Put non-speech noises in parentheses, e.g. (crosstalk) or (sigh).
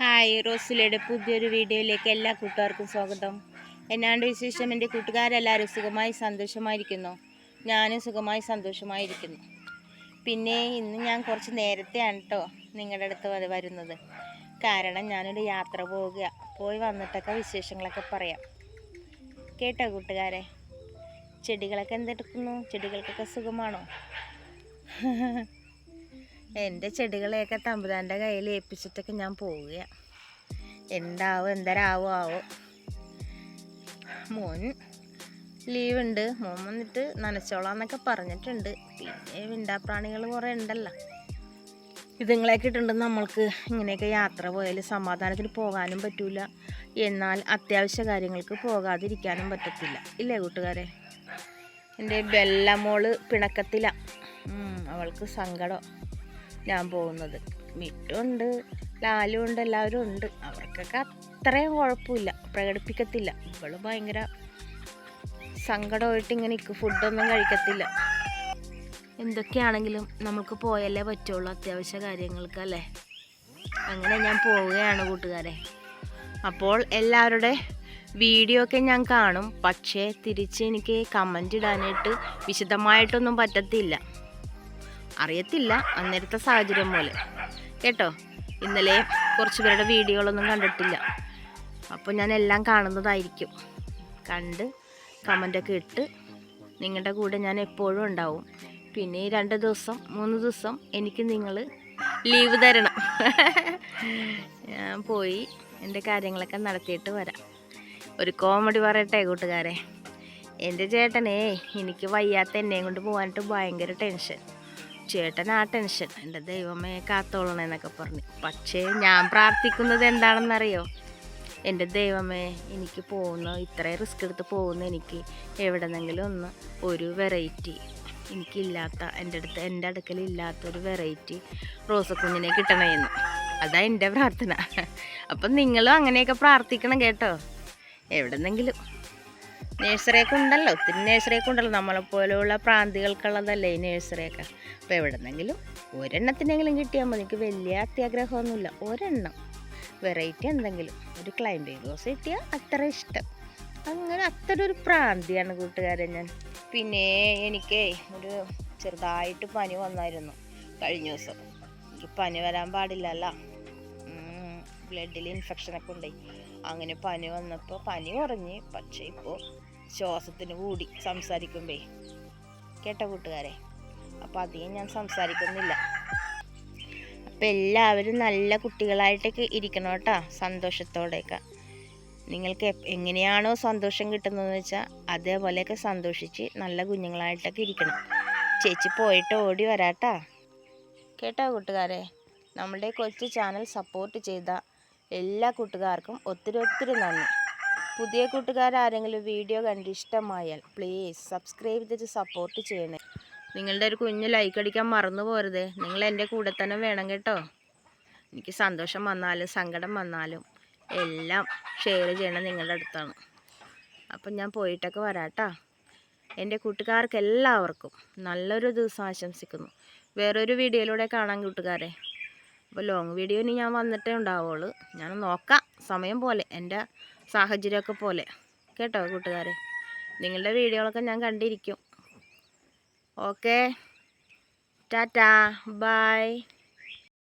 Hi റോസിലയുടെ പുതിയൊരു വീഡിയോയിലേക്ക് എല്ലാ കൂട്ടുകാർക്കും സ്വാഗതം. എന്നാണ്ട് വിശേഷം? എന്റെ കൂട്ടുകാരെല്ലാവരും സുഖമായി സന്തോഷമായിരിക്കുന്നു. ഞാനും സുഖമായി സന്തോഷമായിരിക്കുന്നു. പിന്നെ ഇന്ന് ഞാൻ കുറച്ച് നേരത്തെയാണ് കേട്ടോ നിങ്ങളുടെ അടുത്ത് വരുന്നത്. കാരണം ഞാനൊരു യാത്ര പോവുക. പോയി വന്നിട്ടൊക്കെ വിശേഷങ്ങളൊക്കെ പറയാം. കേട്ടോ കൂട്ടുകാരെ? ചെടികളൊക്കെ എന്തെടുക്കുന്നു? ചെടികൾക്കൊക്കെ സുഖമാണോ? (laughs) എന്റെ ചെടികളെയൊക്കെ തമ്പുരാന്റെ കയ്യിൽ ഏൽപ്പിച്ചിട്ടൊക്കെ ഞാൻ പോവുകയാണ് എന്താവും എന്തരാവോ ആവോ. മോൻ ലീവ് ഉണ്ട് മോൻ വന്നിട്ട് നനച്ചോളാന്നൊക്കെ പറഞ്ഞിട്ടുണ്ട്. പിന്നെ വിണ്ടാപ്രാണികൾ കുറേ ഉണ്ടല്ലോ. ഇതുങ്ങളെ കിട്ടുന്നുണ്ട് നമ്മൾക്ക് ഇങ്ങനെയൊക്കെ യാത്ര പോയാൽ സമാധാനത്തിന് പോകാനും പറ്റില്ല എന്നാൽ അത്യാവശ്യ കാര്യങ്ങൾക്ക് പോകാതിരിക്കാനും പറ്റത്തില്ല. ഇല്ലേ കൂട്ടുകാരെ? എന്റെ ബെല്ലമോൾ പിണക്കത്തില. അവൾക്ക് സങ്കടം. ഞാൻ പോകുന്നത്. മിറ്റുണ്ട് ലാലും ഉണ്ട് എല്ലാവരും ഉണ്ട്. അവർക്കൊക്കെ അത്രയും കുഴപ്പമില്ല പ്രകടിപ്പിക്കത്തില്ല. ഇവൾ ഭയങ്കര സങ്കടമായിട്ട് ഇങ്ങനെ നിൽക്കും ഫുഡൊന്നും കഴിക്കത്തില്ല. എന്തൊക്കെയാണെങ്കിലും നമുക്ക് പോയല്ലേ പറ്റുള്ളൂ അത്യാവശ്യ കാര്യങ്ങൾക്ക് അല്ലേ? അങ്ങനെ ഞാൻ പോവുകയാണ് കൂട്ടുകാരെ. അപ്പോൾ എല്ലാവരുടെ വീഡിയോ ഒക്കെ ഞാൻ കാണും. പക്ഷേ തിരിച്ച് എനിക്ക് കമന്റ് ഇടാനായിട്ട് വിശദമായിട്ടൊന്നും പറ്റത്തില്ല. അറിയത്തില്ല. അന്നേരത്തെ സാഹചര്യം പോലെ. കേട്ടോ? ഇന്നലെ കുറച്ച് പേരുടെ വീഡിയോകളൊന്നും കണ്ടിട്ടില്ല. അപ്പോൾ ഞാൻ എല്ലാം കാണുന്നതായിരിക്കും. കണ്ട് കമന്റൊക്കെ ഇട്ട് നിങ്ങളുടെ കൂടെ ഞാൻ എപ്പോഴും ഉണ്ടാവും. പിന്നെ ഈ രണ്ട് ദിവസം മൂന്ന് ദിവസം എനിക്ക് നിങ്ങൾ ലീവ് തരണം. ഞാൻ പോയി എന്റെ കാര്യങ്ങളൊക്കെ നടത്തിയിട്ട് വരാം. ഒരു കോമഡി പറയട്ടെ കൂട്ടുകാരെ? എന്റെ ചേട്ടനേ എനിക്ക് വയ്യാത്ത എന്നെയും കൊണ്ട് പോകാനായിട്ട് ഭയങ്കര ടെൻഷൻ. ചേട്ടൻ ആ ടെൻഷൻ എന്റെ ദൈവമേ കാത്തോളണെന്നൊക്കെ പറഞ്ഞു. പക്ഷേ ഞാൻ പ്രാർത്ഥിക്കുന്നത് എന്താണെന്നറിയോ? എന്റെ ദൈവമേ എനിക്ക് പോകുന്ന ഇത്രയും റിസ്ക് എടുത്ത് പോകുന്ന എനിക്ക് എവിടെന്നെങ്കിലും ഒന്ന് ഒരു വെറൈറ്റി എനിക്കില്ലാത്ത എന്റെ അടുത്ത് എന്റെ അടുക്കൽ ഇല്ലാത്തൊരു വെറൈറ്റി റോസക്കുഞ്ഞിനെ കിട്ടണമെന്ന് അതാ എന്റെ പ്രാർത്ഥന. അപ്പം നിങ്ങളും അങ്ങനെയൊക്കെ പ്രാർത്ഥിക്കണം കേട്ടോ. എവിടെന്നെങ്കിലും. നേഴ്സറിയൊക്കെ ഉണ്ടല്ലോ. ഒത്തിരി നേഴ്സറിയൊക്കെ ഉണ്ടല്ലോ. നമ്മളെപ്പോലെയുള്ള പ്രാന്തികൾക്കുള്ളതല്ലേ ഈ നേഴ്സറിയൊക്കെ അപ്പോൾ എവിടെന്നെങ്കിലും ഒരെണ്ണത്തിനെങ്കിലും കിട്ടിയാൽ മതി. എനിക്ക് വലിയ അത്യാഗ്രഹമൊന്നുമില്ല. ഒരെണ്ണം. വെറൈറ്റി എന്തെങ്കിലും. ഒരു ക്ലൈമ്പിംഗ് റോസ് കിട്ടിയാൽ അത്ര ഇഷ്ടം. അങ്ങനെ അത്ര ഒരു പ്രാന്തിയാണ് കൂട്ടുകാരെ ഞാൻ. പിന്നെ എനിക്ക് ഒരു ചെറുതായിട്ട് പനി വന്നായിരുന്നു കഴിഞ്ഞ ദിവസം. എനിക്ക് പനി വരാൻ പാടില്ലല്ലോ. ബ്ലഡിൽ ഇൻഫെക്ഷനൊക്കെ ഉണ്ടായി അങ്ങനെ പനി വന്നപ്പോൾ പനി കുറഞ്ഞ്. പക്ഷേ ഇപ്പോൾ ശ്വാസത്തിന് കൂടി സംസാരിക്കുമ്പേ. കേട്ട കൂട്ടുകാരെ? അപ്പോൾ അധികം ഞാൻ സംസാരിക്കുന്നില്ല. അപ്പം എല്ലാവരും നല്ല കുട്ടികളായിട്ടൊക്കെ ഇരിക്കണം കേട്ടോ സന്തോഷത്തോടെയൊക്കെ. നിങ്ങൾക്ക് എങ്ങനെയാണോ സന്തോഷം കിട്ടുന്നതെന്ന് വെച്ചാൽ അതേപോലെയൊക്കെ സന്തോഷിച്ച് നല്ല കുഞ്ഞുങ്ങളായിട്ടൊക്കെ ഇരിക്കണം. ചേച്ചി പോയിട്ട് ഓടി വരാട്ടാ. കേട്ടോ കൂട്ടുകാരെ? നമ്മുടെ കൊച്ചു ചാനൽ സപ്പോർട്ട് ചെയ്ത എല്ലാ കൂട്ടുകാർക്കും ഒത്തിരി ഒത്തിരി നന്ദി. പുതിയ കൂട്ടുകാരാരെങ്കിലും വീഡിയോ കണ്ട് ഇഷ്ടമായാൽ പ്ലീസ് സബ്സ്ക്രൈബ് ചെയ്ത് സപ്പോർട്ട് ചെയ്യണേ. നിങ്ങളുടെ ഒരു കുഞ്ഞ് ലൈക്ക് അടിക്കാൻ മറന്നു പോരുത്. നിങ്ങൾ എന്റെ കൂടെ തന്നെ വേണം കേട്ടോ. എനിക്ക് സന്തോഷം വന്നാലും സങ്കടം വന്നാലും എല്ലാം ഷെയർ ചെയ്യണം നിങ്ങളുടെ അടുത്താണ്. അപ്പം ഞാൻ പോയിട്ടൊക്കെ വരാട്ടോ. എന്റെ കൂട്ടുകാർക്ക് എല്ലാവർക്കും നല്ലൊരു ദിവസം ആശംസിക്കുന്നു. വേറൊരു വീഡിയോയിലൂടെ കാണാൻ കൂട്ടുകാരെ. അപ്പോൾ ലോങ് വീഡിയോ ഇനി ഞാൻ വന്നിട്ടേ ഉണ്ടാവുള്ളൂ. ഞാൻ നോക്കാം. സമയം പോലെ. എന്റെ സാഹചര്യമൊക്കെ പോലെ. കേട്ടോ കൂട്ടുകാരെ? നിങ്ങളുടെ വീഡിയോകളൊക്കെ ഞാൻ കണ്ടിരിക്കും. ഓക്കെ. ടാറ്റാ. ബൈ.